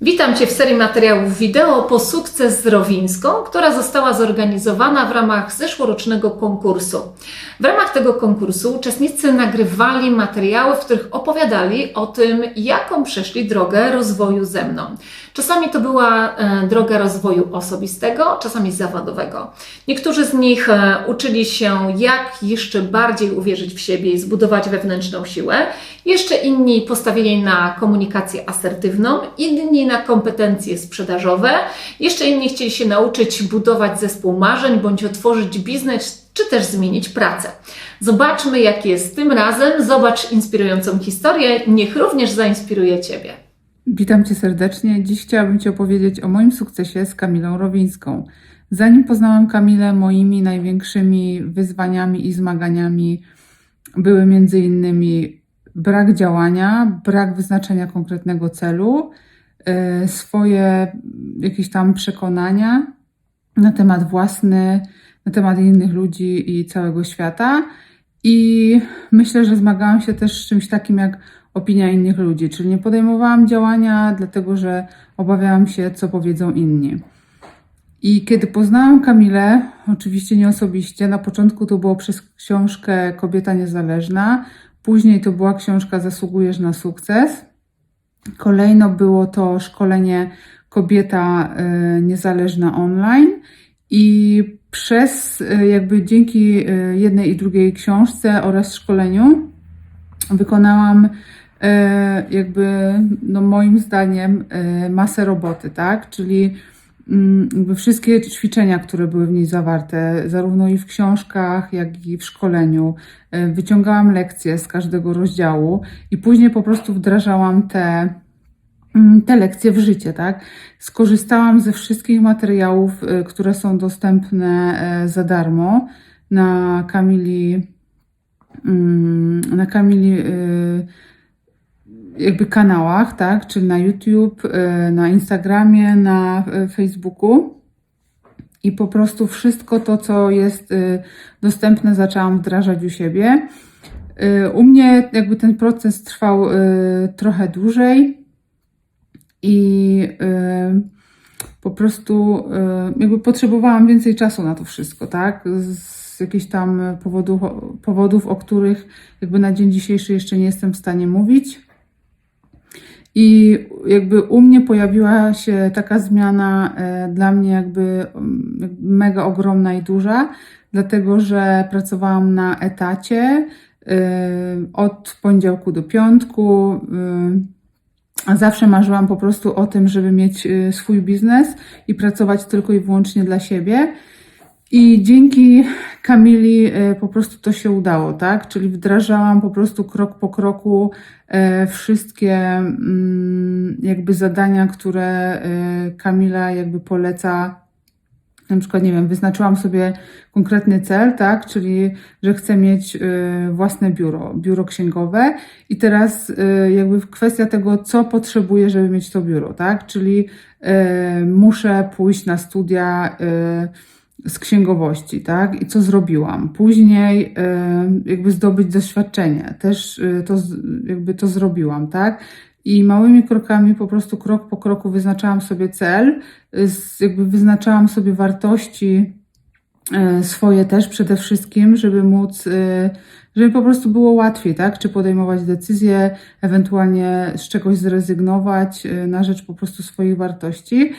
Witam Cię w serii materiałów wideo po sukces z Rowińską, która została zorganizowana w ramach zeszłorocznego konkursu. W ramach tego konkursu uczestnicy nagrywali materiały, w których opowiadali o tym, jaką przeszli drogę rozwoju ze mną. Czasami to była e, droga rozwoju osobistego, czasami zawodowego. Niektórzy z nich e, uczyli się, jak jeszcze bardziej uwierzyć w siebie i zbudować wewnętrzną siłę. Jeszcze inni postawili na komunikację asertywną, inni na kompetencje sprzedażowe, jeszcze inni chcieli się nauczyć budować zespół marzeń bądź otworzyć biznes, czy też zmienić pracę. Zobaczmy, jak jest tym razem. Zobacz inspirującą historię. Niech również zainspiruje Ciebie. Witam Cię serdecznie. Dziś chciałabym Ci opowiedzieć o moim sukcesie z Kamilą Rowińską. Zanim poznałam Kamilę, moimi największymi wyzwaniami i zmaganiami były między innymi brak działania, brak wyznaczenia konkretnego celu, swoje jakieś tam przekonania na temat własny, na temat innych ludzi i całego świata. I myślę, że zmagałam się też z czymś takim jak opinia innych ludzi, czyli nie podejmowałam działania, dlatego że obawiałam się, co powiedzą inni. I kiedy poznałam Kamilę, oczywiście nie osobiście, na początku to było przez książkę Kobieta Niezależna, później to była książka Zasługujesz na sukces. Kolejno było to szkolenie Kobieta y, Niezależna online i przez y, jakby dzięki y, jednej i drugiej książce oraz szkoleniu wykonałam jakby, no moim zdaniem, masę roboty, tak? Czyli jakby wszystkie ćwiczenia, które były w niej zawarte, zarówno i w książkach, jak i w szkoleniu, e, wyciągałam lekcje z każdego rozdziału i później po prostu wdrażałam te, mm, te lekcje w życie, tak? Skorzystałam ze wszystkich materiałów, które są dostępne za darmo na Kamili mm, na Kamili jakby kanałach, tak? Czyli na YouTube, y, na Instagramie, na y, Facebooku. I po prostu wszystko to, co jest y, dostępne, zaczęłam wdrażać u siebie. U mnie jakby ten proces trwał trochę dłużej i po prostu jakby potrzebowałam więcej czasu na to wszystko, tak? Z jakichś tam powodów, powodów, o których jakby na dzień dzisiejszy jeszcze nie jestem w stanie mówić. I jakby u mnie pojawiła się taka zmiana e, dla mnie jakby mm, mega ogromna i duża, dlatego że pracowałam na etacie e, od poniedziałku do piątku. A zawsze marzyłam po prostu o tym, żeby mieć e, swój biznes i pracować tylko i wyłącznie dla siebie. I dzięki Kamili e, po prostu to się udało, tak? Czyli wdrażałam po prostu krok po kroku e, wszystkie mm, jakby zadania, które e, Kamila jakby poleca. Na przykład, nie wiem, wyznaczyłam sobie konkretny cel, tak? Czyli, że chcę mieć własne biuro, biuro księgowe i teraz jakby kwestia tego, co potrzebuję, żeby mieć to biuro, tak? Czyli muszę pójść na studia, z księgowości, tak? I co zrobiłam? Później jakby zdobyć doświadczenie. Też y, to, jakby to zrobiłam, tak? I małymi krokami, po prostu krok po kroku wyznaczałam sobie cel, jakby wyznaczałam sobie wartości swoje też przede wszystkim, żeby móc, y, żeby po prostu było łatwiej, tak? Czy podejmować decyzje, ewentualnie z czegoś zrezygnować y, na rzecz po prostu swoich wartości.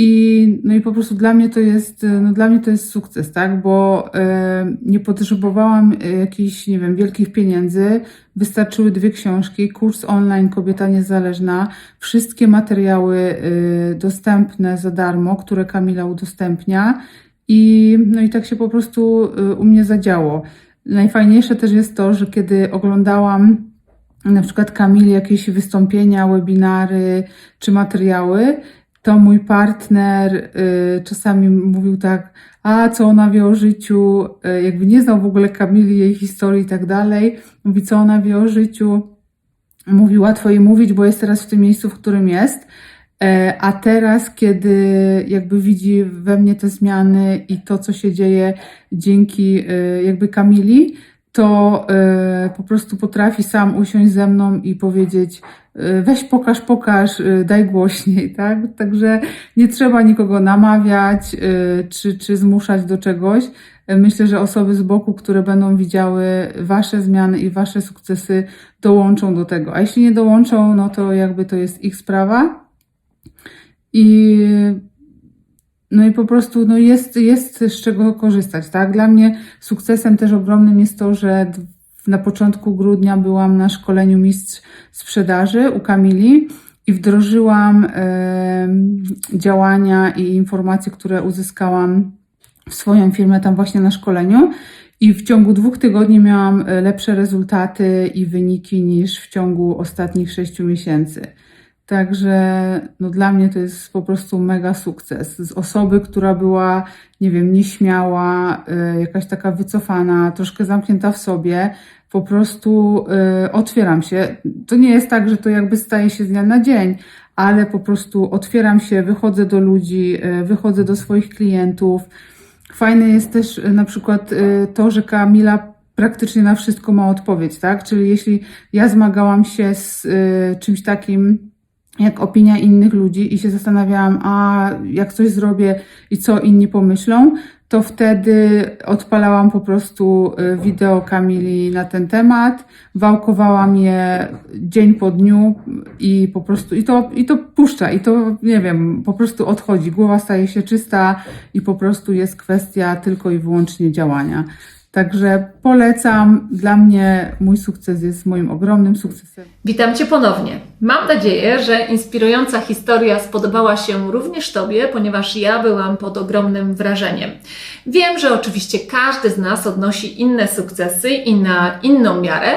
I, no i po prostu dla mnie to jest, no dla mnie to jest sukces, tak? Bo e, nie potrzebowałam jakichś, nie wiem, wielkich pieniędzy. Wystarczyły dwie książki, kurs online Kobieta Niezależna, wszystkie materiały e, dostępne za darmo, które Kamila udostępnia. I, no i tak się po prostu e, u mnie zadziało. Najfajniejsze też jest to, że kiedy oglądałam na przykład Kamili jakieś wystąpienia, webinary czy materiały, to mój partner y, czasami mówił tak, a co ona wie o życiu, y, jakby nie znał w ogóle Kamili, jej historii i tak dalej. Mówi, co ona wie o życiu. Mówi, łatwo jej mówić, bo jest teraz w tym miejscu, w którym jest. E, a teraz, kiedy jakby widzi we mnie te zmiany i to, co się dzieje dzięki y, jakby Kamili, to po prostu potrafi sam usiąść ze mną i powiedzieć, weź pokaż, pokaż, y, daj głośniej, tak? Także nie trzeba nikogo namawiać y, czy, czy zmuszać do czegoś. Y, Myślę, że osoby z boku, które będą widziały Wasze zmiany i Wasze sukcesy, dołączą do tego. A jeśli nie dołączą, no to jakby to jest ich sprawa. I no i po prostu no jest, jest z czego korzystać, tak? Dla mnie sukcesem też ogromnym jest to, że na początku grudnia byłam na szkoleniu mistrz sprzedaży u Kamili i wdrożyłam działania i informacje, które uzyskałam w swoją firmę tam właśnie na szkoleniu. I w ciągu dwóch tygodni miałam e, lepsze rezultaty i wyniki niż w ciągu ostatnich sześciu miesięcy. Także no dla mnie to jest po prostu mega sukces. Z osoby, która była, nie wiem, nieśmiała, y, jakaś taka wycofana, troszkę zamknięta w sobie, po prostu y, otwieram się. To nie jest tak, że to jakby staje się z dnia na dzień, ale po prostu otwieram się, wychodzę do ludzi, y, wychodzę do swoich klientów. Fajne jest też y, na przykład y, to, że Kamila praktycznie na wszystko ma odpowiedź, tak? Czyli jeśli ja zmagałam się z y, czymś takim, jak opinia innych ludzi i się zastanawiałam, a jak coś zrobię i co inni pomyślą, to wtedy odpalałam po prostu y, wideo Kamili na ten temat, wałkowałam je dzień po dniu i po prostu, i to, i to puszcza, i to, nie wiem, po prostu odchodzi. Głowa staje się czysta i po prostu jest kwestia tylko i wyłącznie działania. Także polecam. Dla mnie mój sukces jest moim ogromnym sukcesem. Witam Cię ponownie. Mam nadzieję, że inspirująca historia spodobała się również Tobie, ponieważ ja byłam pod ogromnym wrażeniem. Wiem, że oczywiście każdy z nas odnosi inne sukcesy i na inną miarę,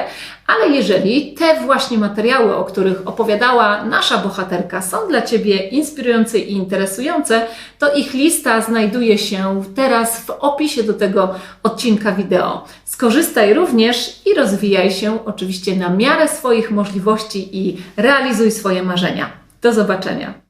ale jeżeli te właśnie materiały, o których opowiadała nasza bohaterka, są dla Ciebie inspirujące i interesujące, to ich lista znajduje się teraz w opisie do tego odcinka wideo. Skorzystaj również i rozwijaj się oczywiście na miarę swoich możliwości i realizuj swoje marzenia. Do zobaczenia.